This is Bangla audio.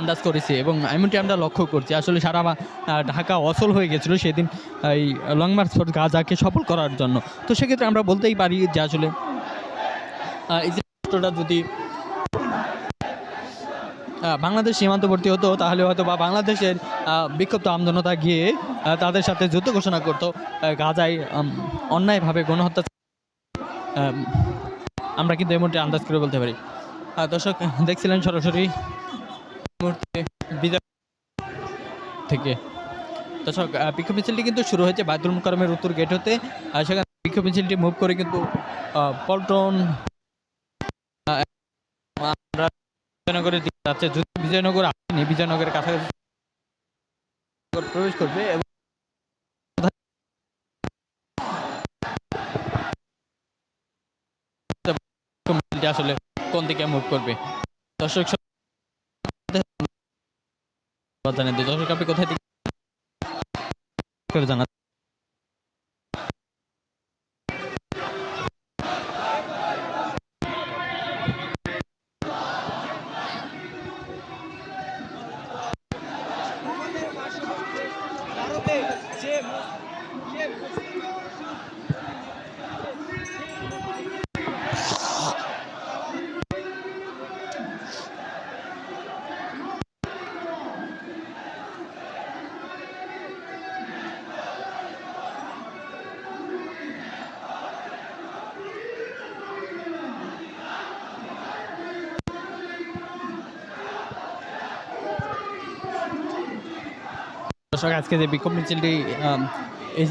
আন্দাজ করেছি এবং এমনটি আমরা লক্ষ্য করছি। আসলে সারা ঢাকা অচল হয়ে গেছিল সেদিন, এই লং মার্চ ফর গাজাকে সফল করার জন্য। তো সেক্ষেত্রে আমরা বলতেই পারি যে আসলে এই যদি বাংলাদেশ সীমান্তবর্তী হতো, তাহলে হয়তো বা বাংলাদেশের বিক্ষুব্ধ আমজনতা গিয়ে তাদের সাথে যুদ্ধ ঘোষণা করতো গাজায় অন্যায়ভাবে গণহত্যা আমরা কিন্তু এমনটি আন্দাজ করে বলতে পারি। দর্শক, দেখছিলেন সরাসরি থেকে। বিক্ষোভ মিছিলটি কিন্তু শুরু হয়েছে মুকারমের উত্তর গেট হতে। সেখানে বিক্ষোভ মিছিলটি মুভ করে কিন্তু পল্টন বিজয়নগরের দিকে যাচ্ছে। যদি বিজয়নগর আসেনি, বিজয়নগরের কাছাকাছি প্রবেশ করবে এবং আসলে কোন দিকে মুভ করবে? দর্শক তো, দর্শক আপনি কোথায় থেকে করে জানান। দর্শক আজকে যে বিক্ষোভ মিছিলটি